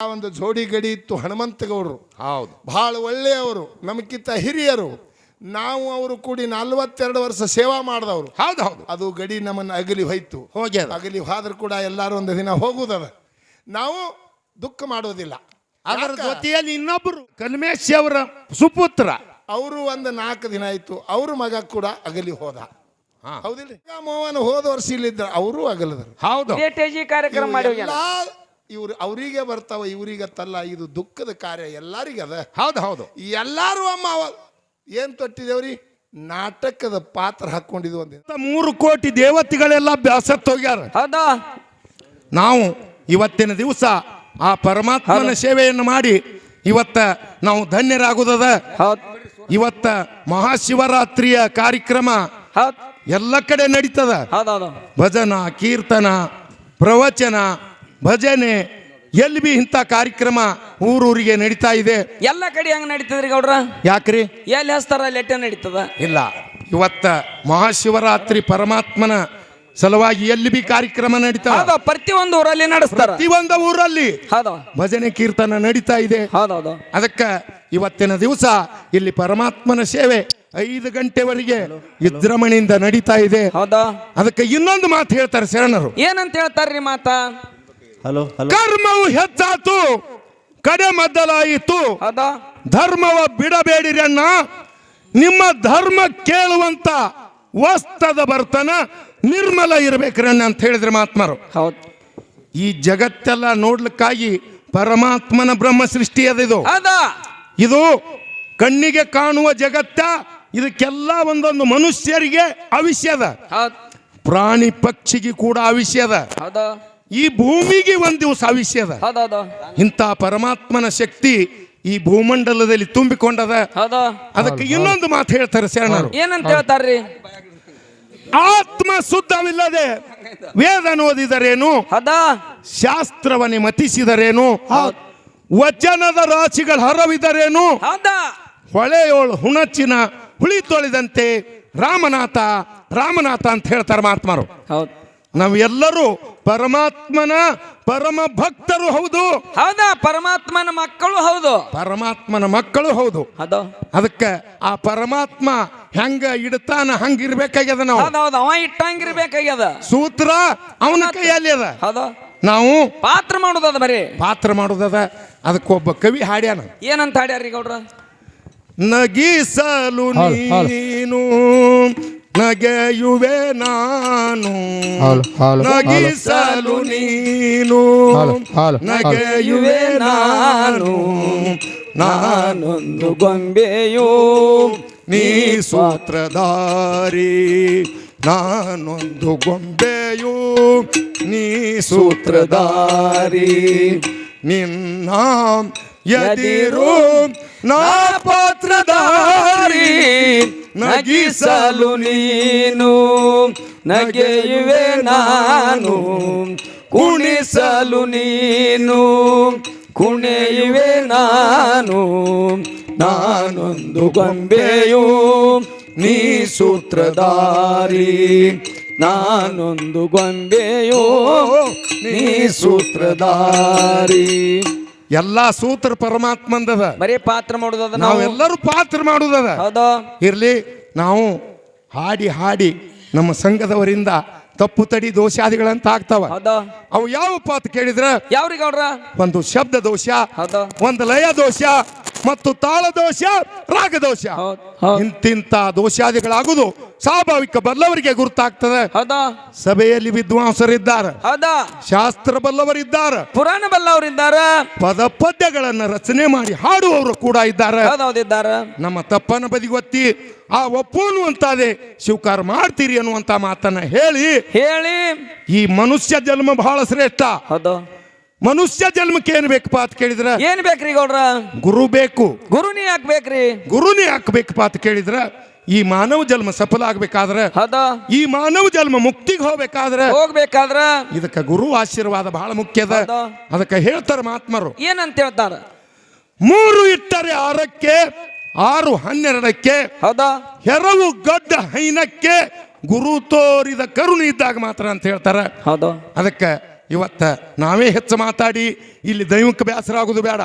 ಆ ಒಂದು ಜೋಡಿ ಗಡಿ ಇತ್ತು ಹನುಮಂತಗೌಡರು. ಹೌದು. ಬಹಳ ಒಳ್ಳೆಯವರು ನಮಗಿಂತ ಹಿರಿಯರು. ನಾವು ಅವರು ಕೂಡಿ ನಲ್ವತ್ತೆರಡು ವರ್ಷ ಸೇವಾ ಮಾಡಿದವರು. ಹೌದು ಹೌದು. ಅದು ಗಡಿ ನಮ್ಮನ್ನು ಅಗಲಿ ಹೋಯ್ತು. ಹೋಗ್ಯದ. ಅಗಲಿ ಹಾದ್ರೂ ಕೂಡ ಎಲ್ಲರೂ ಒಂದು ದಿನ ಹೋಗುದದ. ನಾವು ದುಃಖ ಮಾಡೋದಿಲ್ಲ. ಅದರ ಜೊತೆಯಲ್ಲಿ ಇನ್ನೊಬ್ಬರು ಕಲ್ಮೇಶ್ ಅವರ ಸುಪುತ್ರ. ಅವರು ಒಂದು ನಾಲ್ಕು ದಿನ ಆಯ್ತು. ಅವ್ರ ಮಗ ಕೂಡ ಅಗಲಿ ಹೋದ. ಹಾ. ಹೌದಿಲ್ಲ ಮೋಹನ್ ಹೋದ ವರ್ಷ ಇಲ್ಲಿದ್ದ ಅವರು ಅಗಲದರು. ಹೌದು. ಕಾರ್ಯಕ್ರಮ ಮಾಡಿ ಹೋಗ್ಯಾನ ಇವ್ರು ಅವರಿಗೆ ಬರ್ತಾವ ಇವರಿಗತ್ತಲ್ಲ ಇದು ದುಃಖದ ಕಾರ್ಯ ಎಲ್ಲರಿಗ ಅದ. ಹೌದು ಹೌದು. ಎಲ್ಲಾರು ಅಮ್ಮ ಅವ- ಏನ್ ತೊಟ್ಟಿದೇವ್ರಿ? ನಾಟಕದ ಪಾತ್ರ ಹಾಕೊಂಡಿದ್ವು ಒಂದು ಇಂಥ ಮೂರು ಕೋಟಿ ದೇವತೆಗಳೆಲ್ಲ ಹೋಗ್ಯಾರ. ಹೌದಾ? ನಾವು ಇವತ್ತಿನ ದಿವಸ ಆ ಪರಮಾತ್ಮನ ಸೇವೆಯನ್ನು ಮಾಡಿ ಇವತ್ತ ನಾವು ಧನ್ಯರಾಗುದದ. ಹೌದ್. ಇವತ್ತ ಮಹಾಶಿವರಾತ್ರಿಯ ಕಾರ್ಯಕ್ರಮ ಎಲ್ಲ ಕಡೆ ನಡೀತದ. ಭಜನ ಕೀರ್ತನ ಪ್ರವಚನ ಭಜನೆ ಎಲ್ಲಿ ಬಿ ಇಂಥ ಕಾರ್ಯಕ್ರಮ ಊರೂರಿಗೆ ನಡೀತಾ ಇದೆ? ಎಲ್ಲ ಕಡೆ ಹಂಗ ನಡೀತದ್ರಿ ಗೌಡ್ರ? ಯಾಕ್ರಿ? ಎಲ್ಲಿ ಹಸ್ತಾರ ಲೆಟ್ಟ ನಡೀತದ? ಇಲ್ಲ. ಇವತ್ತ ಮಹಾಶಿವರಾತ್ರಿ ಪರಮಾತ್ಮನ ಸಲುವಾಗಿ ಎಲ್ಲಿ ಬಿ ಕಾರ್ಯಕ್ರಮ ನಡೀತಾ? ಹೌದ ಪ್ರತಿಯೊಂದು ಒಂದು ಊರಲ್ಲಿ ನಡೆಸ್ತಾರ. ಪ್ರತಿಯೊಂದು ಊರಲ್ಲಿ ಹೌದು. ಭಜನೆ ಕೀರ್ತನ ನಡೀತಾ ಇದೆ. ಹೌದೌದು ಅದಕ್ಕೆ ಇವತ್ತಿನ ದಿವಸ ಇಲ್ಲಿ ಪರಮಾತ್ಮನ ಸೇವೆ ಐದು ಗಂಟೆವರೆಗೆ ವಿಜೃಂಭಣೆಯಿಂದ ನಡೀತಾ ಇದೆ. ಹೌದಾ. ಅದಕ್ಕೆ ಇನ್ನೊಂದು ಮಾತು ಹೇಳ್ತಾರೆ ಶರಣರು. ಏನಂತ ಹೇಳ್ತಾರ್ರಿ ಮಾತ? Hello hello. ಕರ್ಮವು ಹೆಚ್ಚಾತು ಕಡೆ ಮದ್ದಲಾಯಿತು ಹೌದಾ? ಧರ್ಮವ ಬಿಡಬೇಡಿರಣ್ಣ ನಿಮ್ಮ ಧರ್ಮ ಕೇಳುವಂತ ವಸ್ತದ ಬರ್ತನ ನಿರ್ಮಲ ಇರಬೇಕ್ರಣ್ಣ ಅಂತ ಹೇಳಿದ್ರೆ ಮಹಾತ್ಮರು. ಹೌದು. ಈ ಜಗತ್ತೆಲ್ಲ ನೋಡ್ಲಿಕ್ಕಾಗಿ ಪರಮಾತ್ಮನ ಬ್ರಹ್ಮ ಸೃಷ್ಟಿ ಅದಿದು ಹೌದಾ? ಇದು ಕಣ್ಣಿಗೆ ಕಾಣುವ ಜಗತ್ತ ಇದಕ್ಕೆಲ್ಲ ಒಂದೊಂದು ಮನುಷ್ಯರಿಗೆ ಅವಿಷ್ಯದ. ಹೌದ್. ಪ್ರಾಣಿ ಪಕ್ಷಿಗೆ ಕೂಡ ಅವಿಷ್ಯದ. ಹೌದಾ? ಈ ಭೂಮಿಗೆ ಒಂದು ದಿವಸ ಆವಿಷ್ಯದ ಹೌದೌದು ಇಂಥ ಪರಮಾತ್ಮನ ಶಕ್ತಿ ಈ ಭೂಮಂಡಲದಲ್ಲಿ ತುಂಬಿಕೊಂಡದ. ಹೌದಾ. ಅದಕ್ಕೆ ಇನ್ನೊಂದು ಮಾತು ಹೇಳ್ತಾರೆ ಶರಣರು. ಏನಂತ ಹೇಳ್ತಾರ್ರಿ? ಆತ್ಮ ಶುದ್ಧವಿಲ್ಲದೆ ವೇದ ಓದಿದರೇನು? ಅದ ಶಾಸ್ತ್ರವನ್ನೇ ಮತಿಸಿದರೇನು? ವಚನದ ರಾಶಿಗಳ ಹರವಿದರೇನು? ಹೌದಾ. ಹೊಳೆಯೋಳು ಹುಣಚಿನ ಹುಳಿ ತೊಳೆದಂತೆ ರಾಮನಾಥ ರಾಮನಾಥ ಅಂತ ಹೇಳ್ತಾರೆ ಮಹಾತ್ಮರು. ಹೌದ್. ನಾವೆಲ್ಲರೂ ಪರಮಾತ್ಮನ ಪರಮ ಭಕ್ತರು ಹೌದು. ಹೌದಾ? ಪರಮಾತ್ಮನ ಮಕ್ಕಳು ಹೌದು. ಪರಮಾತ್ಮನ ಮಕ್ಕಳು ಹೌದು. ಹೌದು. ಅದಕ್ಕೆ ಆ ಪರಮಾತ್ಮ ಹೆಂಗ ಇಡ್ತಾನ ಹಂಗ ಇರ್ಬೇಕಾಗ್ಯದ ನಾವು ಹೌದೌದು ಅವ ಇಟ್ಟಂಗಿರ್ಬೇಕಾಗ್ಯದ. ಸೂತ್ರ ಅವನ ಕೈಯಲ್ಲಿ ಅದ. ಹೌದು. ನಾವು ಪಾತ್ರ ಮಾಡೋದದ ಬರೀ. ಪಾತ್ರ ಮಾಡುದದ. ಅದಕ್ಕೊಬ್ಬ ಕವಿ ಹಾಡ್ಯಾನ. ಏನಂತ ಹಾಡ್ಯಾರಿ ಗೌಡ್ರ? ನಗಿಸಲು ನೀನು ನಗೆಯುವೆ ನಾನು. ನಗಿಸಲು ನೀನು. ನಗೆಯುವೆ ನಾನು. ನಾನೊಂದು ಗೊಂಬೆಯು. ನೀ ಸೂತ್ರಧಾರಿ. ನಾನೊಂದು ಗೊಂಬೆಯು. ನೀ ಸೂತ್ರಧಾರಿ. ನಿನ್ನ ಎದಿರು ನಾ ಪಾತ್ರಧಾರಿ ನಗಿಸಲು ನೀನು, ನಗೆಯುವೆ ನಾನು, ಕುಣಿಸಲು ನೀನು, ಕುಣಿಯುವೆ ನಾನು, ನಾನೊಂದು ಗೊಂಬೆಯು ನೀ ಸೂತ್ರಧಾರಿ, ನಾನೊಂದು ಗೊಂಬೆಯು ನೀ ಸೂತ್ರಧಾರಿ. ಎಲ್ಲಾ ಸೂತ್ರ ಪರಮಾತ್ಮಂದದ. ಬರೀ ಪಾತ್ರ ಮಾಡುದದ ನಾವು? ನಾವೆಲ್ಲರೂ ಪಾತ್ರ ಮಾಡುದದ. ಹೌದು. ಇರ್ಲಿ ನಾವು ಹಾಡಿ ಹಾಡಿ ನಮ್ಮ ಸಂಘದವರಿಂದ ತಪ್ಪು ತಡಿ ದೋಷಾದಿಗಳಂತ ಆಗ್ತಾವ ಅವು ಯಾವ ಅಂತ ಕೇಳಿದ್ರ? ಯಾವ್ರಿಗೆ ಅವ್ರ? ಒಂದು ಶಬ್ದ ದೋಷ ಒಂದು ಲಯ ದೋಷ ಮತ್ತು ತಾಳ ದೋಷ ರಾಗ ದೋಷ. ಇಂತಿಂತ ದೋಷಾದಿಗಳಾಗುದು. ಸ್ವಾಭಾವಿಕ ಬಲ್ಲವರಿಗೆ ಗುರುತಾಗ್ತದೆ. ಹೌದಾ? ಸಭೆಯಲ್ಲಿ ವಿದ್ವಾಂಸರಿದ್ದಾರೆ. ಹೌದಾ? ಶಾಸ್ತ್ರ ಬಲ್ಲವರಿದ್ದಾರೆ. ಪುರಾಣ ಬಲ್ಲವರಿದ್ದಾರೆ. ಪದ ಪದ್ಯಗಳನ್ನ ರಚನೆ ಮಾಡಿ ಹಾಡುವವರು ಕೂಡ ಇದ್ದಾರೆ. ಹೌದೌದಿದ್ದಾರ ನಮ್ಮ ತಪ್ಪನ ಬದಿಗೊತ್ತಿ ಆ ಒಪ್ಪುನು ಅಂತಾದೆ ಸ್ವೀಕಾರ ಮಾಡ್ತೀರಿ ಅನ್ನುವಂತ ಮಾತನ್ನ ಹೇಳಿ ಹೇಳಿ. ಈ ಮನುಷ್ಯ ಜನ್ಮ ಬಹಳ ಶ್ರೇಷ್ಠ. ಹೌದು. ಮನುಷ್ಯ ಜನ್ಮಕ್ಕೆ ಏನ್ ಬೇಕಪ್ಪ ಅಂತ ಕೇಳಿದ್ರ? ಏನ್ ಬೇಕ್ರಿ ಗೌಡ್ರ? ಗುರು ಬೇಕು. ಗುರುನೇ ಹಾಕ್ಬೇಕ್ರಿ ಗುರುನೇ ಹಾಕ್ಬೇಕಪ್ಪ ಅಂತ ಕೇಳಿದ್ರ? ಈ ಮಾನವ ಜನ್ಮ ಸಫಲ ಆಗ್ಬೇಕಾದ್ರೆ ಹೌದಾ? ಈ ಮಾನವ ಜನ್ಮ ಮುಕ್ತಿಗೆ ಹೋಗ್ಬೇಕಾದ್ರೆ ಹೋಗ್ಬೇಕಾದ್ರ? ಇದಕ್ಕೆ ಗುರು ಆಶೀರ್ವಾದ ಬಹಳ ಮುಖ್ಯ ಅದ. ಅದಕ್ಕೆ ಹೇಳ್ತಾರೆ ಮಹಾತ್ಮರು. ಏನಂತ ಹೇಳ್ತಾರ? ಮೂರು ಇಟ್ಟರೆ ಆರಕ್ಕೆ ಆರು ಹನ್ನೆರಡಕ್ಕೆ ಹೌದಾ? ಹೆರವು ಗಡ್ಡ ಹೈನಕ್ಕೆ ಗುರು ತೋರಿದ ಕರುಣೆ ಇದ್ದಾಗ ಮಾತ್ರ ಅಂತ ಹೇಳ್ತಾರೆ. ಹೌದು? ಅದಕ್ಕೆ ಇವತ್ತ ನಾವೇ ಹೆಚ್ಚು ಮಾತಾಡಿ ಇಲ್ಲಿ ದೈವಕ್ಕೆ ಬೇಸರ ಆಗುದು ಬೇಡ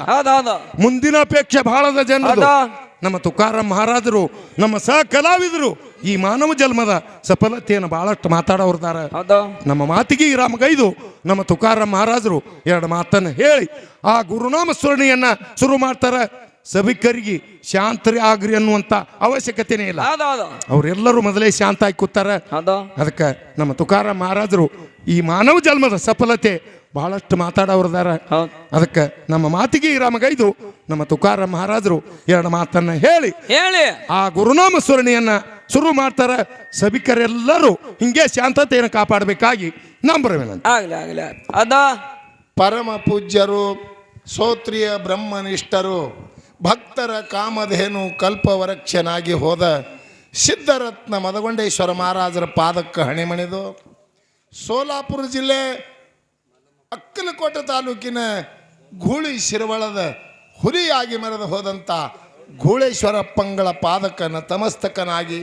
ಮುಂದಿನ ಅಪೇಕ್ಷೆ ಬಹಳದ ಜನ? ನಮ್ಮ ತುಕಾರಾಮ್ ಮಹಾರಾಜರು ನಮ್ಮ ಸಹ ಕಲಾವಿದರು ಈ ಮಾನವ ಜನ್ಮದ ಸಫಲತೆಯನ್ನು ಬಹಳಷ್ಟು ಮಾತಾಡೋರ್ದಾರ. ನಮ್ಮ ಮಾತಿಗೆ ಈ ರಾಮಗೈದು ನಮ್ಮ ತುಕಾರಾಮ್ ಮಹಾರಾಜರು ಎರಡು ಮಾತನ್ನು ಹೇಳಿ ಆ ಗುರುನಾಮ ಸ್ಮರಣೆಯನ್ನ ಶುರು ಮಾಡ್ತಾರೆ. ಸಭಿಕರಿಗೆ ಶಾಂತರಿ ಆಗ್ರಿ ಅನ್ನುವಂತ ಅವಶ್ಯಕತೆನೇ ಇಲ್ಲ. ಅವರೆಲ್ಲರೂ ಮೊದಲೇ ಶಾಂತ ಆಗಿ ಕೂತಾರ. ಅದಕ್ಕೆ ನಮ್ಮ ತುಕಾರಾಮ್ ಮಹಾರಾಜರು ಈ ಮಾನವ ಜನ್ಮದ ಸಫಲತೆ ಬಹಳಷ್ಟು ಮಾತಾಡೋರ್ದಾರ ಅದಕ್ಕೆ ನಮ್ಮ ಮಾತಿಗೆ ಈ ರಾಮಗೈದು ನಮ್ಮ ತುಕಾರ ಮಹಾರಾಜರು ಎರಡು ಮಾತನ್ನ ಹೇಳಿ. ಹೇಳಿ. ಆ ಗುರುನಾಮ ಸ್ಮರಣೆಯನ್ನ ಶುರು ಮಾಡ್ತಾರ. ಸಭಿಕರೆಲ್ಲರೂ ಹಿಂಗೆ ಶಾಂತತೆಯನ್ನು ಕಾಪಾಡಬೇಕಾಗಿ ನಂಬರ್ ವಿನಂತಿ ಆಗ್ಲಿ ಆಗ್ಲಿ ಅದ? ಪರಮ ಪೂಜ್ಯರು ಸೋತ್ರಿಯ ಬ್ರಹ್ಮನಿಷ್ಠರು ಭಕ್ತರ ಕಾಮಧೇನು ಕಲ್ಪವರಕ್ಷನಾಗಿ ಹೋದ ಸಿದ್ಧರತ್ನ ಮದಗೊಂಡೇಶ್ವರ ಮಹಾರಾಜರ ಪಾದಕ್ಕೆ ಹಣಿಮಣಿದು ಸೋಲಾಪುರ ಜಿಲ್ಲೆ ಅಕ್ಕಲಕೋಟೆ ತಾಲೂಕಿನ ಗೂಳಿ ಶಿರವಳದ ಹುಲಿಯಾಗಿ ಮರೆದು ಹೋದಂಥ ಗೂಳೇಶ್ವರಪ್ಪಂಗಳ ಪಾದಕನ ತಮಸ್ತಕನಾಗಿ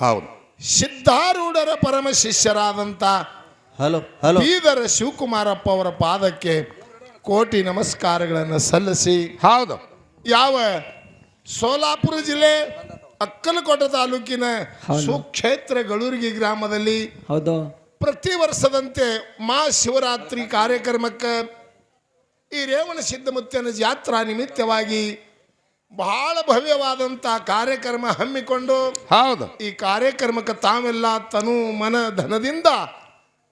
ಹೌದು. ಸಿದ್ಧಾರೂಢರ ಪರಮ ಶಿಷ್ಯರಾದಂಥ ಹಲೋ ಹಲೋ. ಬೀದರ ಶಿವಕುಮಾರಪ್ಪ ಅವರ ಪಾದಕ್ಕೆ ಕೋಟಿ ನಮಸ್ಕಾರಗಳನ್ನು ಸಲ್ಲಿಸಿ ಹೌದು. ಯಾವ ಸೋಲಾಪುರ ಜಿಲ್ಲೆ ಅಕ್ಕಲಕೋಟೆ ತಾಲೂಕಿನ ಸುಕ್ಷೇತ್ರ ಗಳೂರಿಗೆ ಗ್ರಾಮದಲ್ಲಿ ಹೌದು. ಪ್ರತಿ ವರ್ಷದಂತೆ ಮಾ ಶಿವರಾತ್ರಿ ಕಾರ್ಯಕ್ರಮಕ್ಕೆ ಈ ರೇವಣ ಸಿದ್ಧಮುತ್ತನ ಜಾತ್ರಾ ನಿಮಿತ್ತವಾಗಿ ಬಹಳ ಭವ್ಯವಾದಂಥ ಕಾರ್ಯಕ್ರಮ ಹಮ್ಮಿಕೊಂಡು ಹೌದು. ಈ ಕಾರ್ಯಕ್ರಮಕ್ಕೆ ತಾವೆಲ್ಲ ತನು ಮನ ಧನದಿಂದ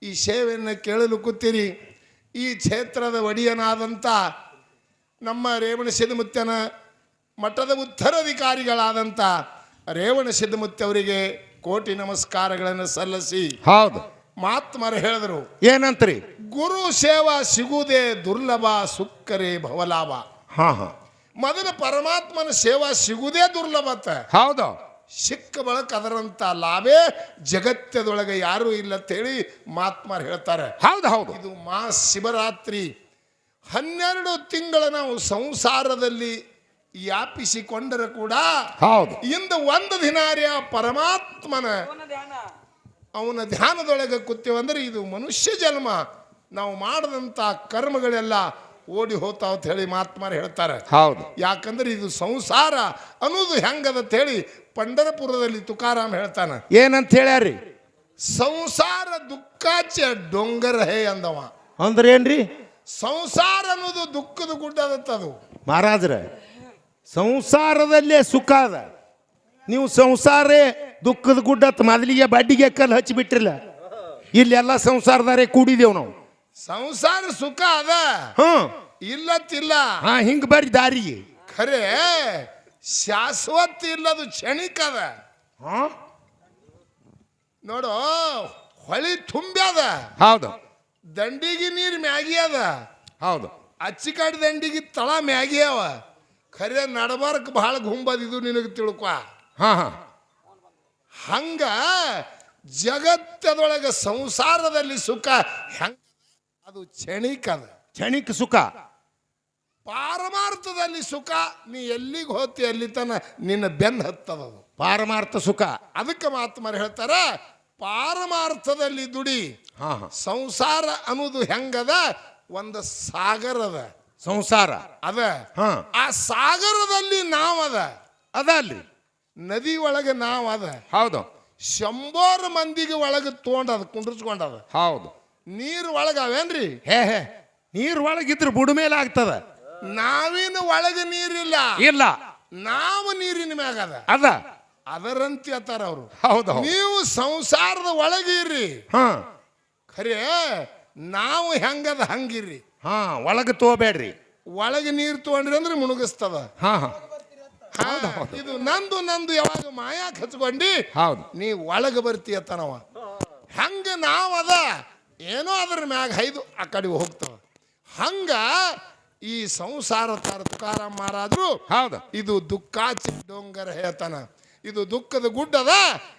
ಈ ಸೇವೆಯನ್ನು ಕೇಳಲು ಕೂತೀರಿ. ಈ ಕ್ಷೇತ್ರದ ಒಡೆಯನಾದಂಥ ನಮ್ಮ ರೇವಣ ಸಿದ್ಧಮುತ್ತನ ಮಠದ ಉತ್ತರಾಧಿಕಾರಿಗಳಾದಂಥ ರೇವಣ ಸಿದ್ಧಮುತ್ಯ ಅವರಿಗೆ ಕೋಟಿ ನಮಸ್ಕಾರಗಳನ್ನು ಸಲ್ಲಿಸಿ ಹೌದು. ಮಹಾತ್ಮರು ಹೇಳಿದರು ಏನಂತ್ರಿ? ಗುರು ಸೇವಾ ಸಿಗುವುದೇ ದುರ್ಲಭ ಸುಕ್ಕರೆ ಭವಲಾಭ. ಹಾ ಹಾ. ಮೊದಲ ಪರಮಾತ್ಮನ ಸೇವಾ ಸಿಗುವುದೇ ದುರ್ಲಭತ್ತ ಹೌದು. ಸಿಕ್ಕ ಬಳಕ ಅದರಂತ ಲಾಭೇ ಜಗತ್ತದೊಳಗೆ ಯಾರೂ ಇಲ್ಲ ಅಂತೇಳಿ ಮಹಾತ್ಮರು ಹೇಳ್ತಾರೆ. ಹೌದು ಹೌದು. ಇದು ಮಾ ಶಿವರಾತ್ರಿ. ಹನ್ನೆರಡು ತಿಂಗಳ ನಾವು ಸಂಸಾರದಲ್ಲಿ ಯಾಪಿಸಿಕೊಂಡರೆ ಕೂಡ ಹೌದು. ಇಂದು ಒಂದು ದಿನಾರ್ಯ ಪರಮಾತ್ಮನ ಅವನ ಧ್ಯಾನದೊಳಗೆ ಕೂತೇವಂದರೆ ಇದು ಮನುಷ್ಯ ಜನ್ಮ. ನಾವು ಮಾಡಿದಂಥ ಕರ್ಮಗಳೆಲ್ಲ ಓಡಿ ಹೋತಾವ ಅಂತ ಹೇಳಿ ಮಹಾತ್ಮರು ಹೇಳ್ತಾರೆ. ಹೌದು. ಯಾಕಂದ್ರೆ ಇದು ಸಂಸಾರ ಅನ್ನೋದು ಹೆಂಗದ ಅಂತ ಹೇಳಿ ಪಂಡರಪುರದಲ್ಲಿ ತುಕಾರಾಮ್ ಹೇಳ್ತಾನೆ. ಏನಂತ ಹೇಳ್ಯಾರಿ ಸಂಸಾರ ದುಃಖಾಚ ಡೊಂಗರ ಹೇ ಅಂದವ. ಅಂದ್ರೆ ಏನ್ರಿ? ಸಂಸಾರ ಅನ್ನೋದು ದುಃಖದ ಗುಡ್ಡದತ್ತದು ಮಹಾರಾಜ್ರ ಸಂಸಾರದಲ್ಲೇ ಸುಖ ಅದ. ನೀವು ಸಂಸಾರೇ ದುಃಖದ ಗುಡ್ಡತ್ ಮೊದಲಿಗೆ ಬಡ್ಡಿಗೆ ಕಲ್ಲು ಹಚ್ಚಿಬಿಟ್ರಿಲ್ಲ ಇಲ್ಲೆಲ್ಲ ಸಂಸಾರದಾರೆ ಕೂಡಿದೇವು ನಾವು. ಸಂಸಾರ ಸುಖ ಅದ. ಹ್ಮ್ ಇಲ್ಲತ್ತಿಲ್ಲ. ಹಾ ಹಿಂಗ್ ಬರ್ರಿ ದಾರಿಗೆ. ಖರೆ ಶಾಶ್ವತ ಇಲ್ಲದು ಕ್ಷಣಿಕ ಅದ. ಹಾ. ನೋಡು ಹೊಳಿ ತುಂಬ್ಯಾದ ಹೌದು. ದಂಡಿಗೆ ನೀರು ಮ್ಯಾಗಿ ಅದ. ಹೌದು. ಅಚ್ಚಿಕಾಡಿ ದಂಡಿಗೆ ತಳ ಮ್ಯಾಗಿ ಅವ. ಖರೆ ನಡಬಾರಕ್ ಬಹಳ ಗುಂಬದಿದು ನಿನಗೆ ತಿಳ್ಕೊ. ಹಾ ಹಾ. ಹಂಗ ಜಗತ್ತದೊಳಗೆ ಸಂಸಾರದಲ್ಲಿ ಸುಖ ಹೆಂಗ? ಅದು ಕ್ಷಣಿಕ ಅದ. ಕ್ಷಣಿಕ ಸುಖ. ಪಾರಮಾರ್ಥದಲ್ಲಿ ಸುಖ ನೀ ಎಲ್ಲಿಗೆ ಹೋತಿ ಅಲ್ಲಿ ತನ ನಿನ್ನ ಬೆನ್ನ ಹತ್ತದದು. ಪಾರಮಾರ್ಥ ಸುಖ. ಅದಕ್ಕೆ ಮಾತ್ಮರು ಹೇಳ್ತಾರ ಪಾರಮಾರ್ಥದಲ್ಲಿ ದುಡಿ. ಹಾ ಹಾ. ಸಂಸಾರ ಅನ್ನೋದು ಹೆಂಗದ? ಒಂದು ಸಾಗರದ. ಸಂಸಾರ. ಅದ. ಹಾ. ಆ ಸಾಗರದಲ್ಲಿ ನಾವದ. ಅದ ಅಲ್ರಿ ನದಿ ಒಳಗೆ ನಾವು ಅದ. ಹೌದು. ಶಂಬೋರ್ ಮಂದಿಗೆ ಒಳಗೆ ತೊಗೊಂಡದ ಕುಂಡ್ರಿಸ್ಕೊಂಡದ ಹೌದು. ನೀರು ಒಳಗೆ ಅವೇನ್ರಿ? ಹೇ ಹೇ ನೀರ್ ಒಳಗಿದ್ರೆ ಬುಡ ಮೇಲೆ ಆಗ್ತದ. ನಾವಿನ ಒಳಗೆ ನೀರಿಲ್ಲ ಇಲ್ಲ. ನಾವು ನೀರಿನ ಮ್ಯಾಗ ಅದ. ಅದ. ಅದರಂತೆ ಅತ್ತಾರ ಅವರು. ಹೌದು. ನೀವು ಸಂಸಾರದ ಒಳಗೆ ಇರ್ರಿ. ಹಾ. ಖರೆ ನಾವು ಹೆಂಗದ ಹಂಗಿರ್ರಿ ಹಾ ಒಳಗೆ ತಗೋಬೇಡ್ರಿ ಒಳಗೆ ನೀರು ತಗೊಂಡ್ರಿ ಅಂದ್ರೆ ಮುಣುಗಿಸ್ತದ. ಹಾ ಹಾ. ಹಾ, ಇದು ನಂದು ನಂದು ಯಾವಾಗ ಮಾಯಾಕ್ ಹಚ್ಕೊಂಡಿ ಹೌದು. ನೀ ಒಳಗೆ ಬರ್ತೀಯ ತನವ. ಹಂಗ ಅದ ಏನೋ ಅದ್ರ ಮ್ಯಾಗ ಹೈದು ಆ ಕಡೆ ಹೋಗ್ತಾವ. ಹಂಗ ಈ ಸಂಸಾರ ತರ ತುಕಾರಾಮ್ ಮಹಾರಾಜರು ಹೌದು. ಇದು ದುಃಖಾಚಿ ಡೊಂಗರ ಹೇಳ್ತಾನ ಇದು ದುಃಖದ ಗುಡ್ಡದ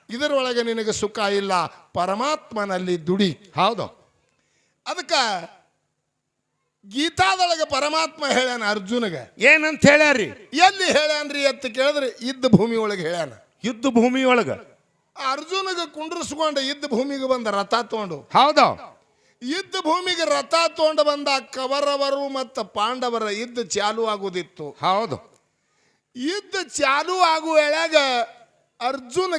ಇದರೊಳಗೆ ನಿನಗೆ ಸುಖ ಇಲ್ಲ ಪರಮಾತ್ಮನಲ್ಲಿ ದುಡಿ. ಹೌದು. ಅದಕ್ಕೆ ಗೀತಾದೊಳಗೆ ಪರಮಾತ್ಮ ಹೇಳ್ಯಾನ ಅರ್ಜುನಗೆ. ಏನಂತ ಹೇಳ್ಯಾರಿ ಎಲ್ಲಿ ಹೇಳ್ಯಾನ್ರಿ ಅಂತ ಕೇಳಿದ್ರೆ ಇದ್ದ ಭೂಮಿ ಒಳಗೆ ಹೇಳ್ಯಾನ. ಯುದ್ಧ ಭೂಮಿ ಒಳಗ. ಅರ್ಜುನಗೆ ಕುಂಡ್ರಿಸ್ಕೊಂಡ ಇದ್ದ ಭೂಮಿಗೆ ಬಂದ ರಥ ತಗೊಂಡು. ಹೌದು? ಯುದ್ಧ ಭೂಮಿಗೆ ರಥ ತಗೊಂಡು ಬಂದ ಕವರವರು ಮತ್ತು ಪಾಂಡವರ ಯುದ್ಧ ಚಾಲು ಆಗುದಿತ್ತು. ಹೌದು. ಯುದ್ಧ ಚಾಲು ಆಗುವ ಅರ್ಜುನ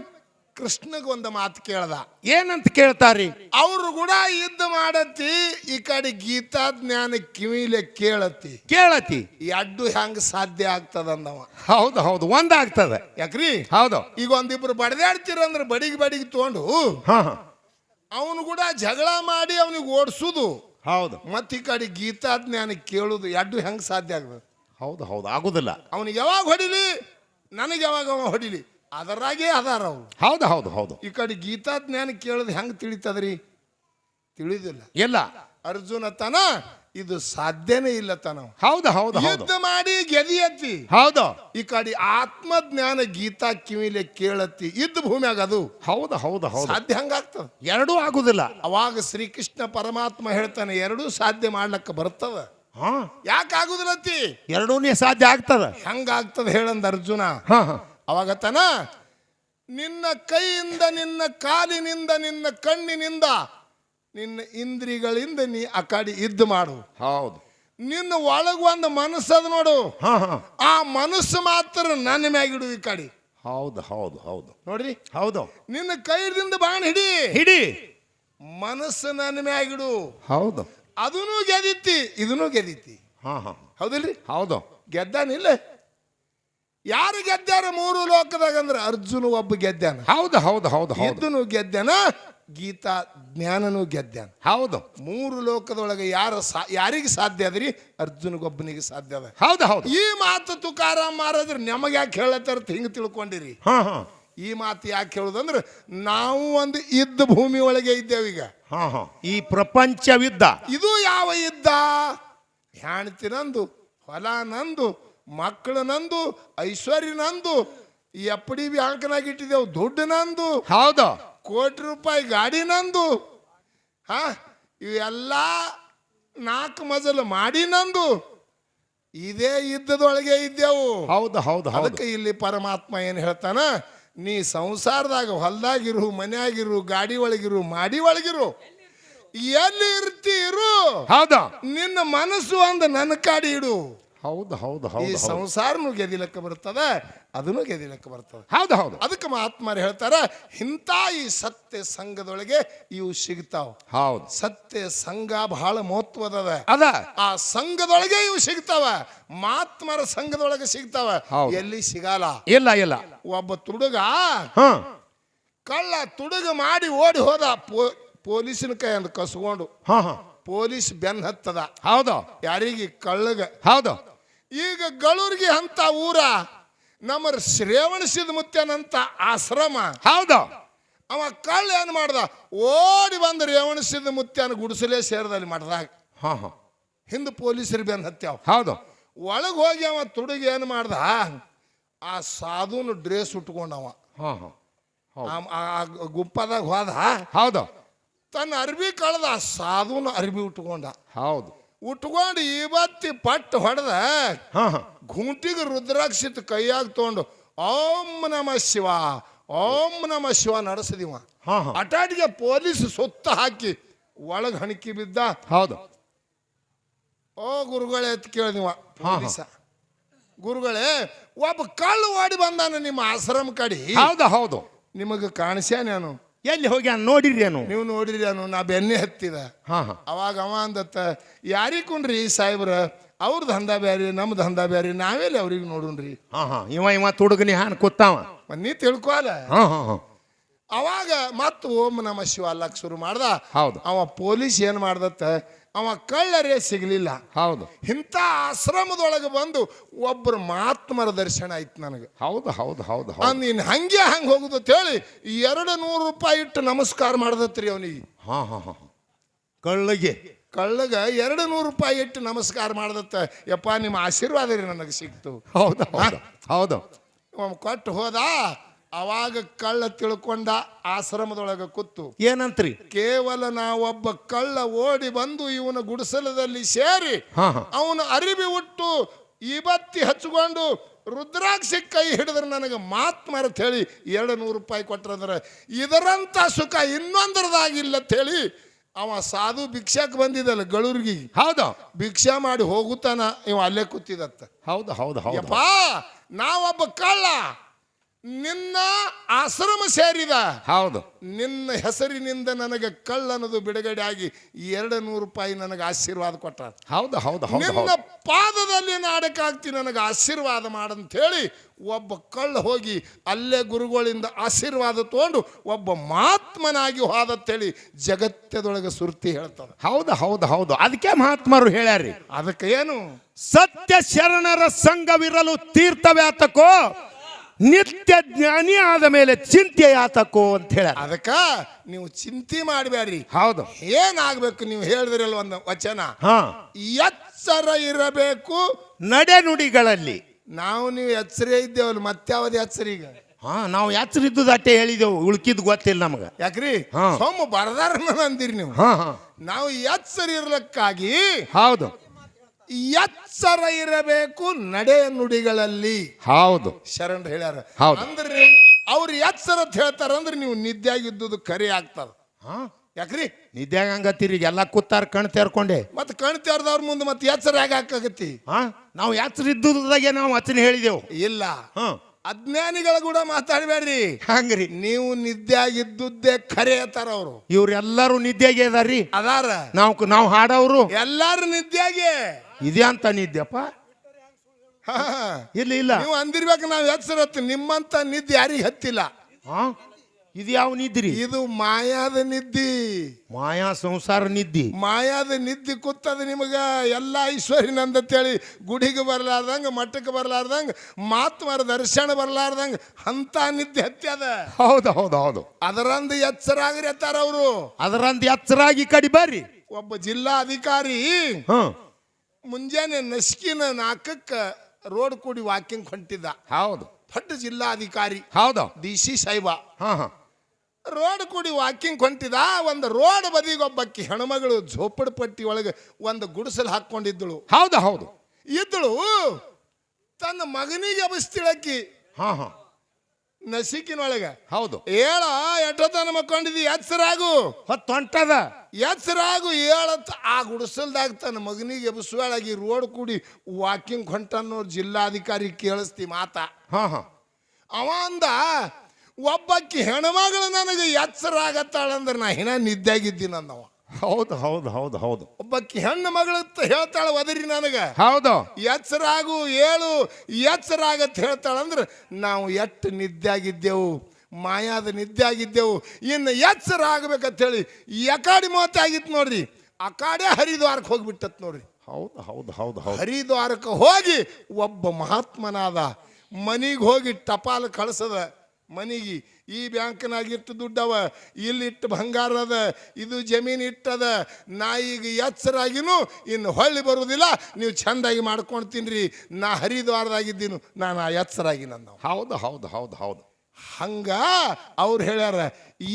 ಕೃಷ್ಣಗೆ ಒಂದು ಮಾತು ಕೇಳ್ದ. ಏನಂತ ಕೇಳ್ತಾರಿ? ಅವರು ಕೂಡ ಯುದ್ಧ ಮಾಡತಿ ಈ ಕಡೆ ಗೀತಾ ಜ್ಞಾನ ಕಿವಿಲೆ ಕೇಳತಿ. ಕೇಳತಿ. ಎಡ್ಡು ಅಡ್ಡು ಸಾಧ್ಯ ಆಗ್ತದಂದವ ಹೌದು ಹೌದು ಒಂದಾಗ್ತದೆ. ಯಾಕ್ರಿ? ಹೌದು. ಈಗ ಒಂದಿಬ್ರು ಬಡದಾಡ್ತಿರಂದ್ರೆ ಬಡಿಗೆ ಬಡಿಗೆ ತಗೊಂಡು ಅವನು ಕೂಡ ಜಗಳ ಮಾಡಿ ಅವನಿಗೆ ಓಡಿಸುದು. ಹೌದು. ಮತ್ತೆ ಈ ಕಡೆ ಗೀತಾ ಜ್ಞಾನ ಕೇಳುದು ಎಡ್ಡು ಹೆಂಗ್ ಸಾಧ್ಯ ಆಗ್ತದೆ? ಹೌದು ಹೌದು ಆಗುದಿಲ್ಲ. ಅವನಿಗೆ ಯಾವಾಗ ಹೊಡಿಲಿ? ನನಗೆ ಯಾವಾಗ ಅವ ಹೊಡಿಲಿ? ಅದರಾಗೆ ಅದಾರ ಅವ್ರು. ಹೌದು ಹೌದು ಹೌದು. ಈ ಕಡೆ ಗೀತಾ ಜ್ಞಾನ ಕೇಳಿದ ಹೆಂಗ್ ತಿಳಿತದ್ರಿ? ತಿಳಿದಿಲ್ಲ. ಇಲ್ಲ. ಅರ್ಜುನ ತನ ಇದು ಸಾಧ್ಯನೇ ಇಲ್ಲ ತನ ಹೌದು ಹೌದು ಹೌದು. ಯುದ್ಧ ಮಾಡಿ ಗೆದಿಯತ್ತಿ. ಹೌದು. ಈ ಕಡೆ ಆತ್ಮಜ್ಞಾನ ಗೀತಾ ಕಿವಿಲೆ ಕೇಳತ್ತಿ ಇದ್ದ ಭೂಮ್ಯಾಗ ಅದು. ಹೌದು ಹೌದು ಹೌದು. ಸಾಧ್ಯ ಹಂಗಾಗ್ತದ. ಎರಡೂ ಆಗುದಿಲ್ಲ. ಅವಾಗ ಶ್ರೀಕೃಷ್ಣ ಪರಮಾತ್ಮ ಹೇಳ್ತಾನೆ ಎರಡೂ ಸಾಧ್ಯ ಮಾಡ್ಲಕ್ಕ ಬರ್ತದ. ಹಾ. ಯಾಕೆ ಆಗುದಿಲ್ಲತ್ತಿ ಎರಡೂನೇ ಸಾಧ್ಯ ಆಗ್ತದ. ಹೆಂಗಾಗ್ತದ ಹೇಳಂದ ಅರ್ಜುನ? ಹಾ ಹಾ. ಅವಾಗ ತನ ನಿನ್ನ ಕೈಯಿಂದ ನಿನ್ನ ಕಾಲಿನಿಂದ ನಿನ್ನ ಕಣ್ಣಿನಿಂದ ನಿನ್ನ ಇಂದ್ರಿಗಳಿಂದ ನೀ ಆ ಕಡೆ ಇದ್ದು ಮಾಡು. ಹೌದು. ನಿನ್ನ ಒಳಗ ಒಂದು ಮನಸ್ಸದ ನೋಡು. ಹಾ ಹಾ. ಆ ಮನಸ್ಸು ಮಾತ್ರ ನನ್ನ ಮ್ಯಾಗಿಡು ಈ ಕಡೆ. ಹೌದು ಹೌದು ಹೌದು. ನೋಡ್ರಿ? ಹೌದು. ನಿನ್ನ ಕೈದಿಂದ ಬಾಣ ಹಿಡಿ. ಹಿಡಿ. ಮನಸ್ಸು ನನ್ನ ಮ್ಯಾಗಿಡು ಹೌದು. ಅದೂ ಗೆದಿತಿ ಇದನ್ನೂ ಗೆದಿತಿ ಹಾ ಹಾ. ಹೌದಿಲ್ರಿ? ಹೌದು. ಗೆದ್ದಾನಿಲ್ಲ. ಯಾರು ಗೆದ್ದಾರ ಮೂರು ಲೋಕದಾಗ ಅಂದ್ರೆ ಅರ್ಜುನ ಒಬ್ಬ ಗೆದ್ದಾನ. ಹೌದು ಹೌದು ಹೌದು ಹೌದು. ಇದ್ದನು ಗೆದ್ದಾನ ಗೀತಾ ಜ್ಞಾನನು ಗೆದ್ದಾನ. ಹೌದು. ಮೂರು ಲೋಕದೊಳಗೆ ಯಾರು ಸಾ ಯಾರಿಗೆ ಸಾಧ್ಯ ಅದ್ರಿ? ಅರ್ಜುನಗೊಬ್ಬನಿಗೆ ಸಾಧ್ಯ ಅದ. ಹೌದು ಹೌದು. ಈ ಮಾತು ತುಕಾರ ಮಾರಾದ್ರೆ ನಮಗೆ ಯಾಕೆ ಹೇಳತ್ತಾರ ಹಿಂಗೆ ತಿಳ್ಕೊಂಡಿರಿ. ಹಾ ಹಾ. ಈ ಮಾತು ಯಾಕೆ ಹೇಳುದಂದ್ರೆ ನಾವು ಒಂದು ಇದ್ದ ಭೂಮಿ ಒಳಗೆ ಇದ್ದೇವೆ ಈಗ. ಹಾ ಹಾ. ಈ ಪ್ರಪಂಚವಿದ್ದ. ಇದು ಯಾವ ಇದ್ದ ಹೆಣ್ತಿ ನಂದು ಹೊಲ ನಂದು ಮಕ್ಕಳು ನಂದು ಐಶ್ವರ್ಯ ನಂದು ಈ ಅಪ್ಪಡಿ ಬ್ಯಾಂಕ್ನಾಗ ಇಟ್ಟಿದ್ದೇವು ದುಡ್ಡು ನಂದು ಹೌದು. ಕೋಟಿ ರೂಪಾಯಿ ಗಾಡಿ ನಂದು ಹಾ ಇವೆಲ್ಲ ನಾಲ್ಕು ಮಜಲು ಮಾಡಿ ನಂದು ಇದೇ ಇದ್ದದೊಳಗೆ ಇದ್ದೆವು. ಹೌದು ಹೌದು ಅದಕ್ಕೆ ಇಲ್ಲಿ ಪರಮಾತ್ಮ ಏನು ಹೇಳ್ತಾನ ನೀ ಸಂಸಾರದಾಗ ಹೊಲ್ದಾಗಿರು ಮನೆಯಾಗಿರು ಗಾಡಿ ಒಳಗಿರು ಮಾಡಿ ಒಳಗಿರು ಎಲ್ಲಿ ಇರ್ತೀರು ಹೌದು. ನಿನ್ನ ಮನಸ್ಸು ಒಂದು ನನ್ನ ಕಾಡಿ ಇಡು. ಹೌದು ಹೌದು ಈ ಹೌದು ಈ ಸಂಸಾರನು ಗೆದಿಲಕ್ಕೆ ಬರ್ತದ ಅದನ್ನು ಗೆದಿಲಕ್ಕೆ ಬರ್ತದೆ. ಹೌದು ಹೌದು. ಅದಕ್ಕೆ ಮಹಾತ್ಮರು ಹೇಳ್ತಾರೆ ಇಂಥ ಈ ಸತ್ಯ ಸಂಘದೊಳಗೆ ಇವು ಸಿಗ್ತಾವ. ಹೌದು. ಸತ್ಯ ಸಂಘ ಬಹಳ ಮಹತ್ವದದ. ಅದ. ಆ ಸಂಘದೊಳಗೆ ಇವು ಸಿಗ್ತಾವ ಮಾತ್ಮರ ಸಂಘದೊಳಗೆ ಸಿಗ್ತಾವ. ಹೌದು. ಎಲ್ಲಿ ಸಿಗಲ್ಲ. ಇಲ್ಲ ಇಲ್ಲ. ಒಬ್ಬ ತುಡುಗ ಹಾ. ಕಳ್ಳ ತುಡುಗ ಮಾಡಿ ಓಡಿ ಹೋದ ಪೋ ಪೊಲೀಸಿನ ಕೈ ಅಂದ್ ಕಸ್ಕೊಂಡು ಹಾ ಹಾ. ಪೊಲೀಸ್ ಬೆನ್ ಹತ್ತದ. ಹೌದು. ಯಾರಿಗೆ ಕಳ್ಳಗ. ಹೌದು. ಈಗ ಗಳೂರಿಗೆ ಅಂತ ಊರ ನಮ್ಮ ಶ್ರೇವಣಿಸಿದ ಮುತ್ಯನಂತ ಆಶ್ರಮ. ಹೌದು. ಅವ ಕಳ್ಳ ಏನು ಮಾಡ್ದ? ಓಡಿ ಬಂದು ರೇವಣಿಸಿದ ಮುತ್ಯನ ಗುಡಿಸಲೇ ಸೇರದಲ್ಲಿ ಮಾಡ್ದಾಗ ಹಾ ಹಾ. ಹಿಂದೆ ಪೊಲೀಸರು ಬೆನ್ ಹತ್ಯಾವ. ಹೌದು. ಒಳಗೆ ಹೋಗಿ ಅವ ತುಡುಗಿ ಏನು ಮಾಡ್ದ? ಆ ಸಾಧುನ ಡ್ರೆಸ್ ಉಟ್ಕೊಂಡವ. ಹಾಂ ಹಾ. ಹೌದು. ಆ- ಗುಪ್ಪದಾಗ ಹೋದ. ಹೌದು. ತನ್ನ ಅರ್ಬಿ ಕಳ್ದ ಸಾಧುನ ಅರ್ಬಿ ಉಟ್ಕೊಂಡ. ಹೌದು. ಉಟ್ಕೊಂಡು ಇವತ್ತಿ ಪಟ್ಟು ಹೊಡೆದ ಹಾ ಹಾ. ಗುಂಟಿಗೆ ರುದ್ರಾಕ್ಷಿತ್ ಕೈಯಾಗ ತಗೊಂಡು ಓಂ ನಮ ಶಿವ ಓಂ ನಮ ಶಿವ ನಡೆಸಿದಿವ. ಹಾ ಹಾ. ಅಟಾಟಿಗೆ ಪೊಲೀಸ್ ಸುತ್ತ ಹಾಕಿ ಒಳಗೆ ಹಣಕಿ ಬಿದ್ದ. ಹೌದು. ಓ ಗುರುಗಳೇ ಅಂತ ಕೇಳಿದಿವ ಪೊಲೀಸ. ಗುರುಗಳೇ ಒಬ್ಬ ಕಳ್ಳು ಓಡಿ ಬಂದಾನ ನಿಮ್ಮ ಆಶ್ರಮ ಕಡೆ. ಹೌದು ಹೌದು. ನಿಮಗೆ ಕಾಣಿಸ್ಯಾನೇನು ಎಲ್ಲಿ ಹೋಗಿ ನೋಡಿರೇನು ನೀವು ನೋಡಿರಿ ಅನು ನಾ ಬೆನ್ನೆ ಹತ್ತಿದ. ಹಾ ಹಾ. ಅವಾಗ ಅವ ಅಂದತ್ತ ಯಾರಿಗೆ ಕುಣ್ರಿ ಸಾಹೇಬ್ರ? ಅವ್ರ ದಂಧ ಬ್ಯಾರಿ ನಮ್ಮ ದಂಧ ಬ್ಯಾರಿ ನಾವೆಲ್ಲಿ ಅವ್ರಿಗೆ ನೋಡುನ್ರಿ? ಹಾ ಹಾ. ಇವ ಇವ ತುಡುಗನಿ ಹಾನ್ ಕೊತ್ತಾವ ಮತ್ತ್ ನೀ ತಿಳ್ಕೊಲ್ಲ ಹಾ ಹಾ ಹಾ. ಅವಾಗ ಮತ್ ಓಂ ನಮ ಶಿವ ಅಲ್ಲಕ್ ಶುರು ಮಾಡ್ದ. ಹೌದು. ಅವ ಪೊಲೀಸ್ ಏನ್ ಮಾಡ್ದತ್ತ ಅವ ಕಳ್ಳರೇ ಸಿಗಲಿಲ್ಲ. ಹೌದು. ಇಂಥ ಆಶ್ರಮದೊಳಗೆ ಬಂದು ಒಬ್ಬರು ಮಹಾತ್ಮರ ದರ್ಶನ ಆಯ್ತು ನನಗೆ. ಹೌದು ಹೌದು ಹೌದು ನೀನು ಹಂಗೆ ಹಂಗೆ ಹೋಗುದು ಅಂತ ಹೇಳಿ ಎರಡು ನೂರು ರೂಪಾಯಿ ಇಟ್ಟು ನಮಸ್ಕಾರ ಮಾಡ್ದತ್ರಿ ಅವನಿಗೆ. ಹಾ ಹಾ ಹಾ ಕಳ್ಳಗೆ. ಕಳ್ಳಗ ಎರಡು ನೂರು ರೂಪಾಯಿ ಇಟ್ಟು ನಮಸ್ಕಾರ ಮಾಡ್ದತ್ತ ಯಪ್ಪ ನಿಮ್ಮ ಆಶೀರ್ವಾದ ರೀ ನನಗೆ ಸಿಕ್ತು. ಹೌದು ಹೌದು ಕೊಟ್ಟು ಹೋದ ಅವಾಗ ಕಳ್ಳ ತಿಳ್ಕೊಂಡ ಆಶ್ರಮದೊಳಗೆ ಕೂತು. ಏನಂತ್ರಿ? ಕೇವಲ ನಾವೊಬ್ಬ ಕಳ್ಳ ಓಡಿ ಬಂದು ಇವನ ಗುಡಿಸಲದಲ್ಲಿ ಸೇರಿ ಹಾ ಹಾ. ಅವನು ಅರಿವಿ ಉಟ್ಟು ಇವತ್ತಿ ಹಚ್ಕೊಂಡು ರುದ್ರಾಕ್ಷಿ ಕೈ ಹಿಡಿದ್ರೆ ನನಗೆ ಮಾತು ಮರೆತು ಹೇಳಿ ಎರಡು ನೂರು ರೂಪಾಯಿ ಕೊಟ್ರಂದ್ರೆ. ಇದರಂಥ ಸುಖ ಇನ್ನೊಂದರದಾಗಿಲ್ಲ ಅಂತ ಹೇಳಿ ಅವ ಸಾಧು ಭಿಕ್ಷಾಕ್ ಬಂದಿದ್ದಲ್ಲ ಗಳೂರ್ಗಿ. ಹೌದು. ಭಿಕ್ಷಾ ಮಾಡಿ ಹೋಗುತ್ತಾನ ಇವ ಅಲ್ಲೇ ಕೂತಿದತ್ತ ಹೌದು ಹೌದು ಹೌದು. ಯಪ್ಪ ನಾವೊಬ್ಬ ಕಳ್ಳ ನಿನ್ನ ಆಶ್ರಮ ಸೇರಿದ. ಹೌದು. ನಿನ್ನ ಹೆಸರಿನಿಂದ ನನಗೆ ಕಳ್ಳನದು ಅನ್ನೋದು ಬಿಡುಗಡೆ ಆಗಿ ಎರಡು ನೂರು ರೂಪಾಯಿ ನನಗೆ ಆಶೀರ್ವಾದ ಕೊಟ್ಟ. ಹೌದು ಹೌದು ನಿನ್ನ ಪಾದದಲ್ಲಿ ನಾಡಕಾಗ್ತಿ ನನಗೆ ಆಶೀರ್ವಾದ ಮಾಡಂತ ಹೇಳಿ ಒಬ್ಬ ಕಳ್ಳ ಹೋಗಿ ಅಲ್ಲೇ ಗುರುಗಳಿಂದ ಆಶೀರ್ವಾದ ತಗೊಂಡು ಒಬ್ಬ ಮಹಾತ್ಮನಾಗಿ ಹೋದಂತೇಳಿ ಜಗತ್ತದೊಳಗೆ ಸುರ್ತಿ ಹೇಳ್ತಾನೆ ಹೌದು ಹೌದು ಹೌದು. ಅದಕ್ಕೆ ಮಹಾತ್ಮರು ಹೇಳ್ಯಾರಿ ಅದಕ್ಕೆ ಏನು? ಸತ್ಯ ಶರಣರ ಸಂಘವಿರಲು ತೀರ್ಥವ್ಯಾತಕೋ ನಿತ್ಯ ಜ್ಞಾನಿ ಆದ ಮೇಲೆ ಚಿಂತೆ ಯಾತಕೋ ಅಂತ ಹೇಳ ಅದಕ್ಕ ನೀವು ಚಿಂತೆ ಮಾಡಬೇಡ್ರಿ. ಹೌದು. ಏನಾಗಬೇಕು ನೀವು ಹೇಳಿದ್ರಲ್ಲ ಒಂದು ವಚನ? ಹಾ. ಎಚ್ಚರ ಇರಬೇಕು. ನಡೆ ನುಡಿಗಳಲ್ಲಿ ನಾವು ನೀವು ಎಚ್ಚರ ಇದ್ದೇವಲ್ಲ ಮತ್ಯಾವದು ಎಚ್ಚರ ಈಗ? ಹಾ ನಾವು ಯಾತ್ರಿದ್ದು ಅಟ್ಟೆ ಹೇಳಿದೆವು ಉಳ್ಕಿದ್ ಗೊತ್ತಿಲ್ಲ ನಮಗ. ಯಾಕ್ರಿ. ಸೋಮ ಬರದಾರ ಅಂದಿರಿ ನೀವು. ಹಾ ಹಾ. ನಾವು ನಾವು ಎಚ್ಚರ ಇರ್ಲಕ್ಕಾಗಿ ಹೌದು. ಎಚ್ಚರ ಇರಬೇಕು ನಡೆ ನುಡಿಗಳಲ್ಲಿ. ಹೌದು. ಶರಣ್ ಹೇಳ್ಯಾರ. ಹೌದು. ಅಂದ್ರೆ ಅವ್ರು ಎಚ್ಚರ ಅಂತ ಹೇಳ್ತಾರ ಅಂದ್ರೆ ನೀವು ನಿದ್ಯಾಗಿದ್ದುದು ಆಗಿದ್ದುದು ಆಗ್ತದ. ಹಾ? ಯಾಕ್ರಿ? ನಿದ್ದೆ ಹಂಗತ್ತೀರಿ? ಎಲ್ಲ ಕೂತಾರ ಕಣ್ ತೆರ್ಕೊಂಡೆ. ಮತ್ತೆ ಕಣ್ ತೆರೆದವ್ರ ಮುಂದೆ ಮತ್ತೆ ಎಚ್ಚರ ಯಾಕೆ ಹಾಕಾಗತ್ತಿ ಹಾ? ನಾವು ಇದ್ದುದಾಗೆ ನಾವು ಅಚ್ಚನ ಹೇಳಿದೆವು. ಇಲ್ಲ. ಹಾ. ಅಜ್ಞಾನಿಗಳ ಕೂಡ ಮಾತಾಡಬೇಡ್ರಿ. ಹಂಗ್ರಿ. ನೀವು ನಿದ್ದೆ ಖರೆ ಅತಾರ ಅವರು. ಇವ್ರೆಲ್ಲರೂ ನಿದ್ದೆಗೆ ಅದಾರಿ ಅದಾರ. ನಾವು ನಾವು ಹಾಡವ್ರು. ಎಲ್ಲಾರು ನಿದ್ದೆಗೆ ಇದೆ ಅಂತ ನಿದ್ದೆಪ್ಪ. ಇಲ್ಲ ಇಲ್ಲ. ನೀವು ಅಂದಿರ್ಬೇಕು ನಾವು ಹೊತ್ತು ನಿಮ್ಮಂತ ನಿದ್ದೆ ಯಾರಿಗೆ ಹತ್ತಿಲ್ಲ. ಹಾ ಇದು ಯಾವ ನಿದ್ರಿ? ಇದು ಮಾಯಾದ ನಿದ್ದಿ. ಮಾಯಾ ಸಂಸಾರ ನಿದ್ದಿ. ಮಾಯಾದ ನಿದ್ದಿ ಕೂತದ ನಿಮಗ ಎಲ್ಲ ಐಶ್ವರ್ಯನಂದತೇಳಿ ಗುಡಿಗೆ ಬರ್ಲಾರ್ದಂಗ ಮಠಕ್ಕೆ ಬರ್ಲಾರ್ದಂಗ ಮಾತ್ಮರ ದರ್ಶನ ಬರ್ಲಾರ್ದಂಗ ಅಂತ ನಿದ್ದೆ ಹತ್ಯದ ಹೌದು ಹೌದು ಹೌದು. ಅದರಂದ ಎಚ್ಚರಾಗ್ರಿ ಅತ್ತಾರ ಅವರು. ಅದರಂದ ಎಚ್ಚರಾಗಿ ಕಡಿ ಬರ್ರಿ. ಒಬ್ಬ ಜಿಲ್ಲಾಧಿಕಾರಿ ಹಾ. ಮುಂಜಾನೆ ನಸ್ಕಿನ ನಾಲ್ಕಕ್ಕ ರೋಡ್ ಕೂಡಿ ವಾಕಿಂಗ್ ಹೊಂಟಿದ್ದ. ಹೌದು. ದೊಡ್ಡ ಜಿಲ್ಲಾಧಿಕಾರಿ ಹೌದು. ಡಿ ಸಿ ಸೈಬಾ ಹಾ ಹಾ. ರೋಡ್ ಕೂಡಿ ವಾಕಿಂಗ್ ಹೊಂಟಿದ ಒಂದು ರೋಡ್ ಬದಿಗೊಬ್ಬಕ್ಕೆ ಹೆಣ್ಮಗಳು ಝೋಪಡ ಪಟ್ಟಿ ಒಳಗೆ ಒಂದು ಗುಡಿಸಲು ಹಾಕ್ಕೊಂಡಿದ್ದಳು. ಹೌದು ಹೌದು. ಇದ್ದಳು ತನ್ನ ಮಗನಿಗೆ ಬಸ್ತಿಳಕ್ಕಿ ಹಾ ಹಾ. ನಸಿಕಿನೊಳಗೆ ಹೌದು. ಏಳ ಎಟ್ಟತನ ಮಕ್ಕೊಂಡಿದ್ದಿ ಎಚ್ಚರಾಗು ಹೊತ್ತು ಹೊಂಟದ ಎಚ್ಚರಾಗು ಅಂತ ಆ ಗುಡಿಸಲ್ದಾಗ ತನ್ನ ಮಗನಿಗೆ ಎಬಸುವಳಾಗಿ ರೋಡ್ ಕೂಡಿ ವಾಕಿಂಗ್ ಹೊಂಟನ್ನೋ ಜಿಲ್ಲಾಧಿಕಾರಿ ಕೇಳಿಸ್ತಿ ಮಾತಾ. ಹಾ ಹಾ. ಅವ ಅಂದ ಒಬ್ಬಕ್ಕಿ ಹೆಣ್ಮಗಳು ನನಗೆ ಎಚ್ಚರ ಆಗತ್ತಾಳಂದ್ರೆ ನಾ ಹಿನ ನಿದ್ದಾಗಿದ್ದೀನಿ ಅಂದವ ಹೌದು ಹೌದು ಹೌದು ಹೌದು. ಒಬ್ಬಕ್ಕಿ ಹೆಣ್ಣು ಮಗಳು ಹೇಳ್ತಾಳ ಒದರಿ ನನಗೆ. ಹೌದು. ಎಚ್ಚರ ಆಗು ಏಳು ಎಚ್ಚರ ಆಗತ್ತೆ ಹೇಳ್ತಾಳಂದ್ರೆ ನಾವು ಎಷ್ಟು ನಿದ್ದಾಗಿದ್ದೆವು ಮಾಯಾದ ನಿದ್ದೆ ಆಗಿದ್ದೆವು ಇನ್ನು ಎಚ್ಚರ ಆಗ್ಬೇಕಂತ ಹೇಳಿ ಯಕಾಡಿ ಮೂವತ್ತೆ ಆಗಿತ್ತು ನೋಡ್ರಿ. ಅಕಾಡೆ ಕಾಡೆ ಹರಿದ್ವಾರಕ್ಕೆ ಹೋಗ್ಬಿಟ್ಟತ್ ನೋಡ್ರಿ. ಹೌದು ಹೌದು ಹೌದು ಹೌದು. ಹರಿದ್ವಾರಕ್ಕೆ ಹೋಗಿ ಒಬ್ಬ ಮಹಾತ್ಮನಾದ ಮನಿಗೆ ಹೋಗಿ ಟಪಾಲು ಕಳಿಸದ ಮನಿಗೆ ಈ ಬ್ಯಾಂಕ್ನಾಗ ಇಟ್ಟು ದುಡ್ಡವ ಇಲ್ಲಿಟ್ಟು ಬಂಗಾರ ಅದ ಇದು ಜಮೀನು ಇಟ್ಟದ ನಾ ಈಗ ಎಚ್ಚರಾಗಿನೂ ಇನ್ನು ಹೊಳ್ಳಿ ಬರುವುದಿಲ್ಲ ನೀವು ಚೆಂದಾಗಿ ಮಾಡ್ಕೊಳ್ತೀನಿ ನಾ ಹರಿದ್ವಾರದಾಗಿದ್ದೀನು ನಾನು ಆ ಎಚ್ಚರಾಗಿ ನನ್ನ ಹೌದು ಹೌದು ಹೌದು ಹೌದು. ಹಂಗ ಅವ್ರು ಹೇಳ್ಯಾರ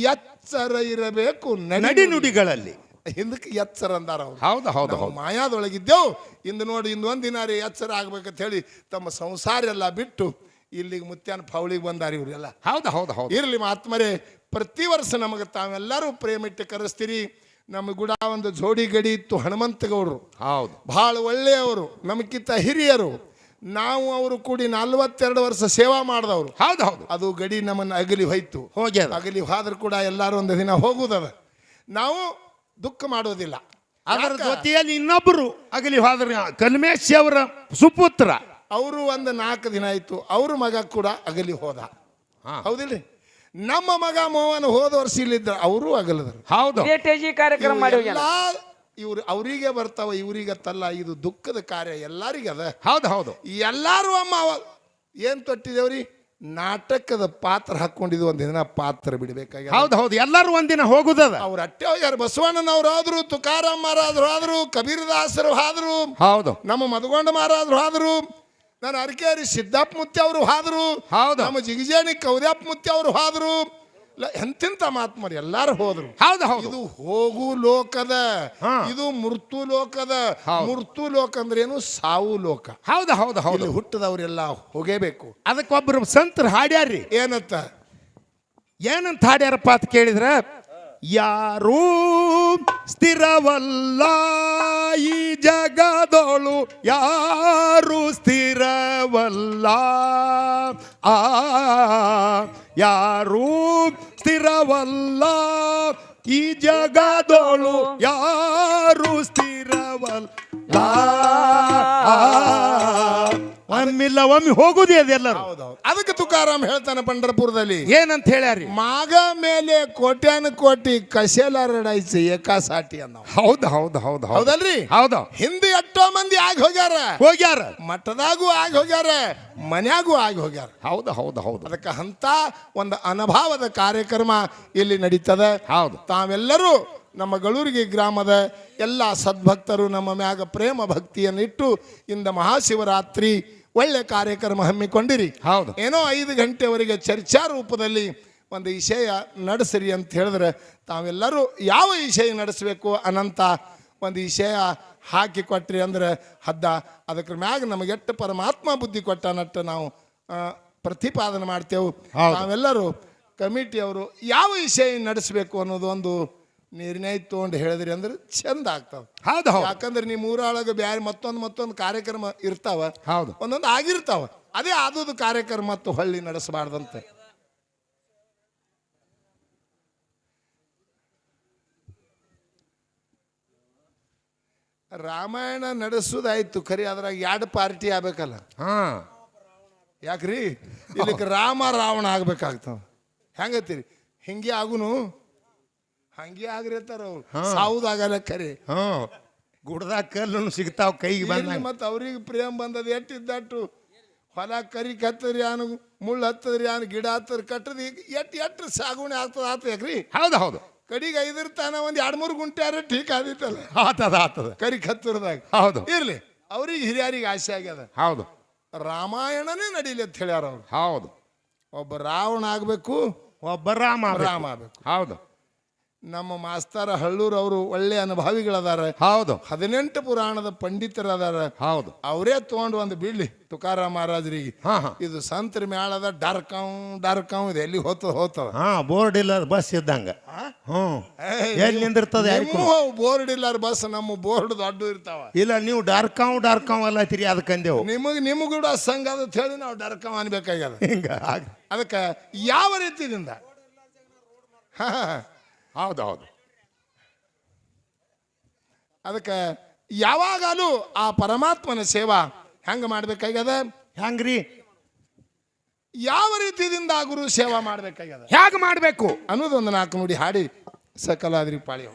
ಎಚ್ಚರ ಇರಬೇಕು ನಡಿ ನುಡಿಗಳಲ್ಲಿ ಹಿಂದಕ್ಕೆ ಎಚ್ಚರ ಅಂದಾರ ಅವ್ರು. ಹೌದು ಹೌದು ಹೌದು. ಮಾಯಾದೊಳಗಿದ್ದೆವು ಇಂದು ನೋಡಿ ಇಂದು ಒಂದು ದಿನ ರೀ ಎಚ್ಚರ ಆಗ್ಬೇಕಂತ ಹೇಳಿ ತಮ್ಮ ಸಂಸಾರ ಎಲ್ಲ ಬಿಟ್ಟು ಇಲ್ಲಿಗೆ ಮುತ್ಯಾನ ಫೌಳಿಗೆ ಬಂದಾರಿ ಇವರೆಲ್ಲ ಹೌದು ಹೌದು ಹೌದು. ಇರಲಿ ಮಾತ್ಮರೆ ಪ್ರತಿ ವರ್ಷ ನಮಗೆ ತಾವೆಲ್ಲರೂ ಪ್ರೇಮಿಟ್ಟು ಕರೆಸ್ತೀರಿ. ನಮ್ಮ ಗುಡ ಒಂದು ಜೋಡಿ ಗಡಿ ಇತ್ತು ಹನುಮಂತಗೌಡರು. ಹೌದು. ಭಾಳ ಒಳ್ಳೆಯವರು ನಮಗಿಂತ ಹಿರಿಯರು. ನಾವು ಅವರು ಕೂಡಿ ನಲ್ವತ್ತೆರಡು ವರ್ಷ ಸೇವಾ ಮಾಡಿದವರು. ಹೌದು ಹೌದು. ಅದು ಗಡಿ ನಮ್ಮನ್ನು ಅಗಲಿ ಹೋಯ್ತು. ಹೋಗಿ ಅಗಲಿ ಹೋದ್ರು ಕೂಡ ಎಲ್ಲರೂ ಒಂದು ದಿನ ಹೋಗುದದ. ನಾವು ದುಃಖ ಮಾಡೋದಿಲ್ಲ ಅದರ? ಜೊತೆಯಲ್ಲಿ ಇನ್ನೊಬ್ಬರು ಅಗಲಿ ಹೋದ್ರ ಕಲ್ಮೇಶ್ ಅವರ ಸುಪುತ್ರ. ಅವರು ಒಂದು ನಾಲ್ಕು ದಿನ ಆಯಿತು. ಅವ್ರ ಮಗ ಕೂಡ ಅಗಲಿ ಹೋದ. ಹೌದಿಲ್ಲ ಹೌದಿಲ್ರಿ? ನಮ್ಮ ಮಗ ಮೋಹನ್ ಹೋದ ವರ್ಷ ಇಲ್ಲಿದ್ರು ಅವರು ಅಗಲದ್ರು. ಹೌದು. ಕಾರ್ಯಕ್ರಮ ಎಲ್ಲ ಇವ್ರು ಅವರಿಗೆ ಬರ್ತಾವ ಇವರಿಗತ್ತಲ್ಲ ಇದು ದುಃಖದ ಕಾರ್ಯ ಎಲ್ಲರಿಗೆ ಅದ ಹೌದು ಹೌದು. ಎಲ್ಲಾರು ಅಮ್ಮ ಅವ- ಏನ್ ತೊಟ್ಟಿದೇವ್ರಿ? ನಾಟಕದ ಪಾತ್ರ ಹಾಕೊಂಡಿದ್ದು ಒಂದು ದಿನ ಪಾತ್ರ ಬಿಡ್ಬೇಕಾಗಿ ಹೌದು ಹೌದು. ಎಲ್ಲರೂ ಒಂದಿನ ಹೋಗುದದ. ಅವ್ರ ಅಟ್ಟೆ ಹೋಗ್ಯಾರ ಬಸವಣ್ಣನವ್ರು ಆದ್ರು ತುಕಾರಾಮ್ ಮಹಾರಾಜರು ಆದ್ರು ಕಬೀರದಾಸರು ಆದ್ರು ಹೌದು. ನಮ್ಮ ಮಧುಗೊಂಡ ಮಹಾರಾಜರು ಆದ್ರು ನನ್ನ ಅರಕೇರಿ ಸಿದ್ದಪ್ಪ ಮುತ್ತಿ ಅವರು ಹಾದ್ರು ಹೌದು. ನಮ್ಮ ಜಿಗಜೇಣಿ ಕೌದ್ಯಪ್ಪ ಮುತ್ತಿ ಅವರು ಹಾದ್ರು. ಎಂತಿಂತ ಮಾತ್ಮರಿ ಎಲ್ಲಾರು ಹೋದ್ರು. ಹೌದು ಹೌದು. ಇದು ಹೋಗು ಲೋಕದ. ಇದು ಮೃತು ಲೋಕದ. ಮೃತು ಲೋಕ ಅಂದ್ರೆ ಏನು? ಸಾವು ಲೋಕ. ಹೌದು ಹೌದು ಹೌದು. ಹುಟ್ಟದವರೆಲ್ಲ ಹೋಗೇಬೇಕು. ಅದಕ್ಕೊಬ್ಬರು ಸಂತರು ಹಾಡ್ಯಾರ್ರಿ. ಏನಂತ? ಏನಂತ ಹಾಡ್ಯಾರಪ್ಪ ಅಂತ ಕೇಳಿದ್ರ ಯಾರೂ ಸ್ಥಿರವಲ್ಲ ಈ ಜಗದೊಳು ಯಾರು ಸ್ಥಿರವಲ್ಲ. ಆ ಯಾರೂ ಸ್ಥಿರವಲ್ಲ ಈ ಜಗದೊಳು ಯಾರು ಸ್ಥಿರವಲ್ಲ. ಆ, ಒಮ್ಮಿಲ್ಲ ಒಮ್ಮೆ ಹೋಗುದೇ ಅದೆಲ್ಲರೂ ಹೌದೌದು ಅದಕ್ಕೆ ತುಕಾರಾಮ್ ಹೇಳ್ತಾನೆ ಪಂಡರಪುರದಲ್ಲಿ. ಏನಂತ ಹೇಳ್ಯಾರಿ ಮಾಗ ಮೇಲೆ ಕೋಟ್ಯಾನ ಕೋಟಿ ಕಸೇಲಾರಡಾಯ್ಸಿ ಏಕಾಸಾಟಿ ಅನ್ನೋ ಹೌದು ಹೌದು ಹೌದು ಹೌದು. ಹೌದಲ್ರಿ? ಹೌದು. ಹಿಂದೆ ಎಷ್ಟೋ ಮಂದಿ ಆಗಿ ಹೋಗ್ಯಾರ. ಹೋಗ್ಯಾರ. ಮಠದಾಗೂ ಆಗಿ ಹೋಗ್ಯಾರ ಮನ್ಯಾಗೂ ಆಗಿ ಹೋಗ್ಯಾರ. ಹೌದು ಹೌದು ಹೌದು. ಅದಕ್ಕೆ ಅಂತ ಒಂದು ಅನುಭವದ ಕಾರ್ಯಕ್ರಮ ಇಲ್ಲಿ ನಡೀತದೆ. ಹೌದು. ತಾವೆಲ್ಲರೂ ನಮ್ಮ ಗಳೂರಿಗೆ ಗ್ರಾಮದ ಎಲ್ಲ ಸದ್ಭಕ್ತರು ನಮ್ಮ ಮ್ಯಾಗ ಪ್ರೇಮ ಭಕ್ತಿಯನ್ನಿಟ್ಟು ಇಂದ ಮಹಾಶಿವರಾತ್ರಿ ಒಳ್ಳೆ ಕಾರ್ಯಕ್ರಮ ಹಮ್ಮಿಕೊಂಡಿರಿ ಹೌದು. ಏನೋ ಐದು ಗಂಟೆವರೆಗೆ ಚರ್ಚಾ ರೂಪದಲ್ಲಿ ಒಂದು ವಿಷಯ ನಡೆಸಿರಿ ಅಂತ ಹೇಳಿದ್ರೆ ತಾವೆಲ್ಲರೂ ಯಾವ ವಿಷಯ ನಡೆಸಬೇಕು ಅನಂತ ಒಂದು ವಿಷಯ ಹಾಕಿ ಕೊಟ್ರಿ ಅಂದ್ರೆ ಹದ್ದ ಅದಕ್ಕೆ ಮ್ಯಾಗ ನಮಗೆ ಎಷ್ಟು ಪರಮಾತ್ಮ ಬುದ್ಧಿ ಕೊಟ್ಟನಟ್ಟು ನಾವು ಆ, ಪ್ರತಿಪಾದನೆ ಮಾಡ್ತೇವೆ. ನಾವೆಲ್ಲರೂ ಕಮಿಟಿಯವರು ಯಾವ ವಿಷಯ ನಡೆಸಬೇಕು ಅನ್ನೋದು ಒಂದು ನಿರ್ಣಯ ತೊಗೊಂಡು ಹೇಳಿದ್ರಿ ಅಂದ್ರೆ ಚಂದ ಆಗ್ತಾವ. ಹೌದು ಹೌದು. ಯಾಕಂದ್ರೆ ನಿಮ್ಮ ಊರೊಳಗೆ ಬ್ಯಾರೆ ಮತ್ತೊಂದು ಮತ್ತೊಂದು ಕಾರ್ಯಕ್ರಮ ಇರ್ತಾವ. ಹೌದು. ಒಂದೊಂದು ಆಗಿರ್ತಾವ. ಅದೇ ಆದದ್ದು ಕಾರ್ಯಕ್ರಮ ಮತ್ತು ಹಳ್ಳಿ ನಡೆಸಬಾರ್ದಂತೆ. ರಾಮಾಯಣ ನಡೆಸೋದಾಯ್ತು ಖರಿ ಅದ್ರಾಗ ಎರಡು ಪಾರ್ಟಿ ಆಗ್ಬೇಕಲ್ಲ? ಹಾ. ಯಾಕ್ರಿ? ಇದಕ್ಕೆ ರಾಮ ರಾವಣ ಆಗ್ಬೇಕಾಗ್ತಾವ. ಹೆಂಗತ್ತೀರಿ? ಹಿಂಗೆ ಆಗುನು ಹಂಗೆ ಆಗಿರ್ತಾರ ಅವ್ರು. ಸಾವುದಾಗಲ್ಲ ಖರೆ ಹ್ಞೂ ಗುಡ್ದಾಗ ಕಲ್ಲು ಸಿಗ್ತಾವ ಕೈಗೆ ಬಂದ ಮತ್ತು ಅವ್ರಿಗೆ ಪ್ರೇಮ ಬಂದದ ಎಟ್ಟಿದ್ದಟ್ಟು. ಹೊಲ ಕರಿ ಕತ್ತದ್ರಿ ಅನು ಮುಳ್ಳು ಹತ್ತದ್ರಿ ಅನು ಗಿಡ ಹತ್ತದ್ರಿ ಕಟ್ಟದ ಎಟ್ಟು ಎಟ್ಟು ಸಾಗುಣೆ ಆಗ್ತದ ಆತ ಯಾಕ್ರಿ? ಹೌದು ಹೌದು. ಕಡಿಗೆ ಐದಿರ್ತಾನ ಒಂದು ಎರಡು ಮೂರು ಗುಂಟೆ ಆದ್ರೆ ಠೀಕ್ ಆದಿತ್ತಲ್ಲ ಆತದ ಆತದ ಕರಿ ಕತ್ತರದಾಗ. ಹೌದು. ಇರ್ಲಿ ಅವ್ರಿಗೆ ಹಿರಿಯರಿಗೆ ಆಸೆ ಆಗ್ಯದ. ಹೌದು. ರಾಮಾಯಣನೇ ನಡೀಲಿ ಅಂತ ಹೇಳ್ಯಾರ ಅವ್ರು. ಹೌದು. ಒಬ್ಬ ರಾವಣ ಆಗಬೇಕು ಒಬ್ಬ ರಾಮ ರಾಮ ಆಗ್ಬೇಕು. ಹೌದು. ನಮ್ಮ ಮಾಸ್ತರ ಹಳ್ಳೂರ್ ಅವರು ಒಳ್ಳೆ ಅನುಭವಿಗಳದಾರ. ಹೌದು. ಹದಿನೆಂಟು ಪುರಾಣದ ಪಂಡಿತರದಾರ. ಹೌದು. ಅವರೇ ತಗೊಂಡು ಒಂದು ಬೀಳ್ಲಿ ತುಕಾರಾಮ ಮಹಾರಾಜರಿಗೆ. ಹಾ ಹಾ. ಇದು ಸಂತ್ರ ಮ್ಯಾಳದ ಡರ್ಕಾವ್ ಡರ್ಕಾವ್ ಇದೆ ಎಲ್ಲಿ ಹೋತ ಹೋತದ ಹಾ ಬೋರ್ಡ್ ಇಲ್ಲ ಬಸ್ ಇದ್ದಂಗ. ಹ್ಮ್ ಎಲ್ಲಿ ನಿಂದಿರ್ತದೆ ಬೋರ್ಡ್ ಇಲ್ಲಾರ ಬಸ್ ನಮ್ಮ ಬೋರ್ಡ್ ದೊಡ್ಡ ಇರ್ತಾವ. ಇಲ್ಲ ನೀವು ಡಾರ್ಕಾವ್ ಡಾರ್ಕಾವ್ ಅಲ್ಲ ತಿರಿ ಅದಕ್ಕಂದೇವು ನಿಮಗ್ ನಿಮಗೂ ಕೂಡ ಸಂಘ ಅದ ಹೇಳಿ ನಾವು ಡರ್ಕಾವ್ ಅನ್ಬೇಕಾಗ್ಯದ. ಹಿಂಗ ಅದಕ್ಕೆ ಯಾವ ರೀತಿಯಿಂದ? ಹಾ. ಹೌದು ಹೌದು ಅದಕ್ಕೆ ಯಾವಾಗಲೂ ಆ ಪರಮಾತ್ಮನ ಸೇವಾ ಹೆಂಗೆ ಮಾಡ್ಬೇಕಾಗ್ಯದ? ಹೆಂಗ್ರಿ? ಯಾವ ರೀತಿಯಿಂದ ಗುರು ಸೇವಾ ಮಾಡ್ಬೇಕಾಗ್ಯದ? ಹೇಗೆ ಮಾಡಬೇಕು? ಅನ್ನೋದೊಂದು ನಾಲ್ಕು ನೋಡಿ ಹಾಡಿ ಸಕಲಾದ್ರಿ ಪಾಳಿ